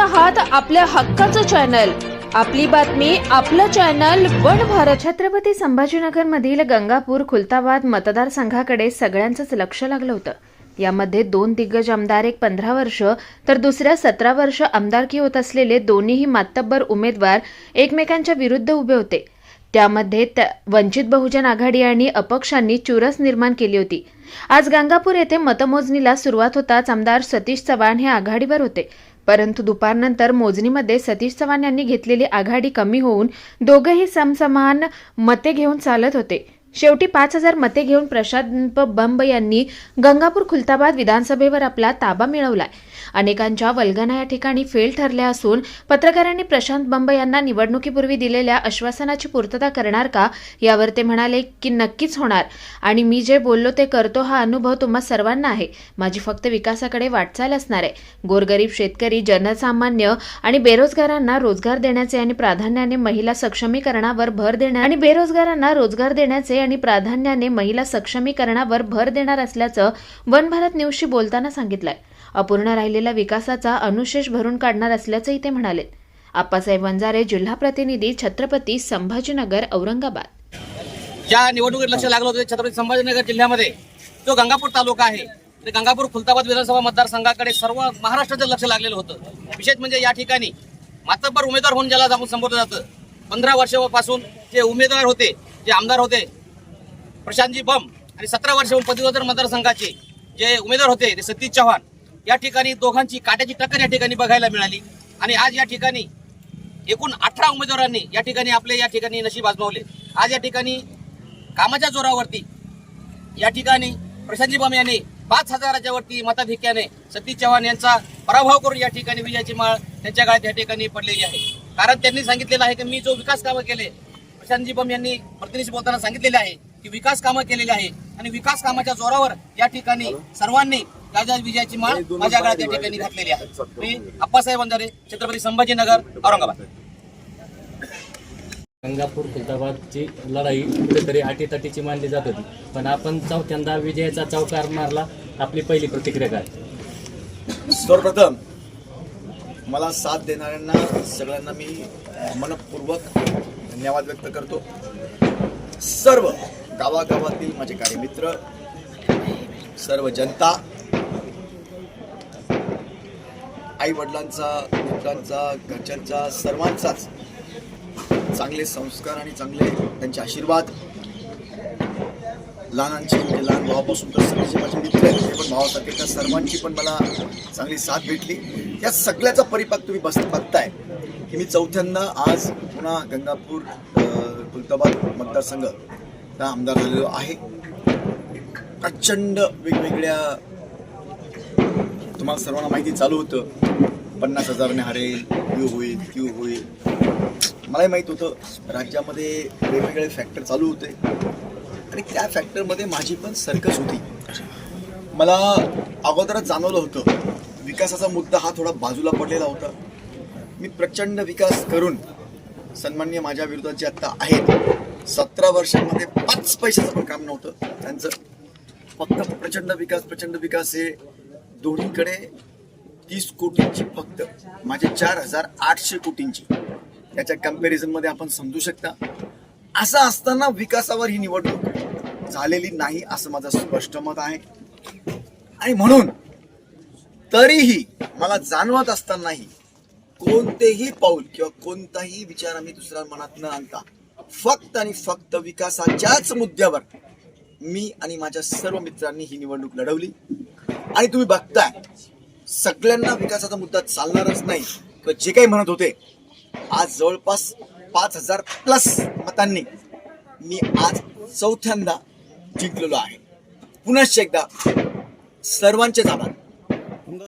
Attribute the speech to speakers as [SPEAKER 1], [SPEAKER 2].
[SPEAKER 1] आहात आपल्या हक्काचं चॅनल आपली बातमी आपलं चॅनल वन भारत. छत्रपती संभाजीनगरमधील गंगापूर खुलताबाद मतदारसंघाकडे सगळ्यांचंच लक्ष लागलं होतं. यामध्ये दोन दिग्गज आमदार एक पंधरा वर्ष तर दुसऱ्या सतरा वर्ष आमदारकी होत असलेले दोन्हीही मातब्बर उमेदवार एकमेकांच्या विरुद्ध उभे होते. त्यामध्ये त्या- वंचित बहुजन आघाडी आणि अपक्षांनी चुरस निर्माण केली होती. आज गंगापूर येथे मतमोजणीला सुरुवात होताच आमदार सतीश चव्हाण हे आघाडीवर होते. परंतु दुपारनंतर मोजणीमध्ये सतीश चव्हाण यांनी घेतलेली आघाडी कमी होऊन दोघंही समसमान मते घेऊन चालत होते. शेवटी पाच हजार मते घेऊन प्रशांत बंब यांनी गंगापूर खुलताबाद विधानसभेवर आपला ताबा मिळवलाय. अनेकांच्या वल्गना या ठिकाणी फेल ठरल्या असून पत्रकारांनी प्रशांत बंब यांना निवडणुकीपूर्वी दिलेल्या आश्वासनाची पूर्तता करणार का यावर ते म्हणाले की नक्कीच होणार. आणि मी जे बोललो ते करतो हा अनुभव तुम्हा सर्वांना आहे. माझी फक्त विकासाकडे वाटचाल असणार आहे. गोरगरीब शेतकरी जनसामान्य आणि बेरोजगारांना रोजगार देण्याचे आणि प्राधान्याने महिला सक्षमीकरणावर भर देणार आणि बेरोजगारांना रोजगार देण्याचे आणि प्राधान्याने महिला सक्षमीकरणावर भर देणार असल्याचं वन भारत न्यूजशी बोलताना सांगितलंय. अपूर्ण राहिलेल्या विकासाचा अनुशेष भरून काढणार असल्याचंही ते म्हणाले. आप्पासाहेब वंजारे जिल्हा प्रतिनिधी छत्रपती संभाजीनगर औरंगाबाद.
[SPEAKER 2] ज्या निवडणुकीत लक्ष लागलं होतं छत्रपती संभाजीनगर जिल्ह्यामध्ये जो गंगापूर तालुका आहे ते गंगापूर खुलताबाद विधानसभा मतदारसंघाकडे सर्व महाराष्ट्राचं लक्ष लागलेलं होतं. विशेष म्हणजे या ठिकाणी मातब्बर उमेदवार म्हणून ज्याला आपण संबोधलं जातं पंधरा वर्षापासून जे उमेदवार होते जे आमदार होते प्रशांतजी बम आणि सतरा वर्ष पदवीधर मतदारसंघाचे जे उमेदवार होते ते सतीश चव्हाण या ठिकाणी दोघांची काट्याची टक्कर या ठिकाणी बघायला मिळाली आणि आज या ठिकाणी एकूण अठरा उमेदवारांनी या ठिकाणी आपले या ठिकाणी नशीब आजमावले आज या ठिकाणी कामाच्या जोरावरती या ठिकाणी प्रशांतजी बम यांनी पाच हजाराच्या वरती मताधिक्याने सतीश चव्हाण यांचा पराभव करून या ठिकाणी विजयाची माळ त्यांच्या काळात या ठिकाणी पडलेली आहे कारण त्यांनी सांगितलेलं आहे की मी जो विकास कामं केले प्रशांतजी बम यांनी प्रतिनिधी बोलताना सांगितलेले आहे की विकास कामं केलेली आहे आणि विकास कामाच्या जोरावर या ठिकाणी सर्वांनी राजा विजयाची माळ माझ्या काळात या ठिकाणी घातलेली आहे. मी अप्पासाहेब वंजारे छत्रपती संभाजीनगर औरंगाबाद.
[SPEAKER 3] गंगापूर खुलताबादची लढाई कुठेतरी अटीतटीची मानली जात होती. पण आपण चौथ्यांदा विजयाचा चौकार मारला आपली पहिली प्रतिक्रिया काय?
[SPEAKER 4] सर्वप्रथम मला साथ देणाऱ्यांना सगळ्यांना मी मनपूर्वक धन्यवाद व्यक्त करतो. सर्व गावागावातील माझे कार्यमित्र सर्व जनता आई वडिलांचा मित्रांचा घरच्यांचा सर्वांचाच चांगले संस्कार आणि चांगले त्यांचे आशीर्वाद. लहानांचे म्हणजे लहान भावापासून तर सगळे जे माझे मित्र आहेत ते पण भावासारखे त्या सर्वांची पण मला चांगली साथ भेटली. या सगळ्याचा परिपाक तुम्ही बस बघताय की मी चौथ्यांदा आज पुन्हा गंगापूर अं, खुलताबाद मतदारसंघ हा आमदार झालेलो आहे. प्रचंड वेगवेगळ्या तुम्हाला सर्वांना माहिती चालू होतं. पन्नास हजारने हरेल क्यू होईल क्यू होईल. मलाही माहीत होतं राज्यामध्ये वेगवेगळे फॅक्टर चालू होते. आणि त्या फॅक्टरमध्ये माझी पण सर्कस होती. मला अगोदरच जाणवलं होतं विकासाचा मुद्दा हा थोडा बाजूला पडलेला होता. मी प्रचंड विकास करून सन्मान्य माझ्या विरोधात जे आत्ता आहेत सतरा वर्षांमध्ये पाच पैशाचं पण काम नव्हतं. त्यांचं फक्त प्रचंड विकास प्रचंड विकास हे दोन्हीकडे तीस कोटींची फक्त माझे चार हजार आठशे कोटींची. त्याच्या कम्पॅरिझनमध्ये आपण समजू शकता. असं असताना विकासावर ही निवडणूक झालेली नाही असं माझं स्पष्ट मत आहे. आणि म्हणून तरीही मला जाणवत असतानाही कोणतेही पाऊल किंवा कोणताही विचार आम्ही दुसऱ्या मनात न आणता फक्त आणि फक्त विकासाच्याच मुद्द्यावर मी आणि माझ्या सर्व मित्रांनी ही निवडणूक लढवली. आणि तुम्ही बघताय सगळ्यांना विकासाचा मुद्दा चालणारच नाही. तर जे काही म्हणत होते आज जवळपास पाच हजार प्लस मतांनी मी आज चौथ्यांदा जिंकलेलो आहे. पुनश्च एकदा सर्वांचे आभार.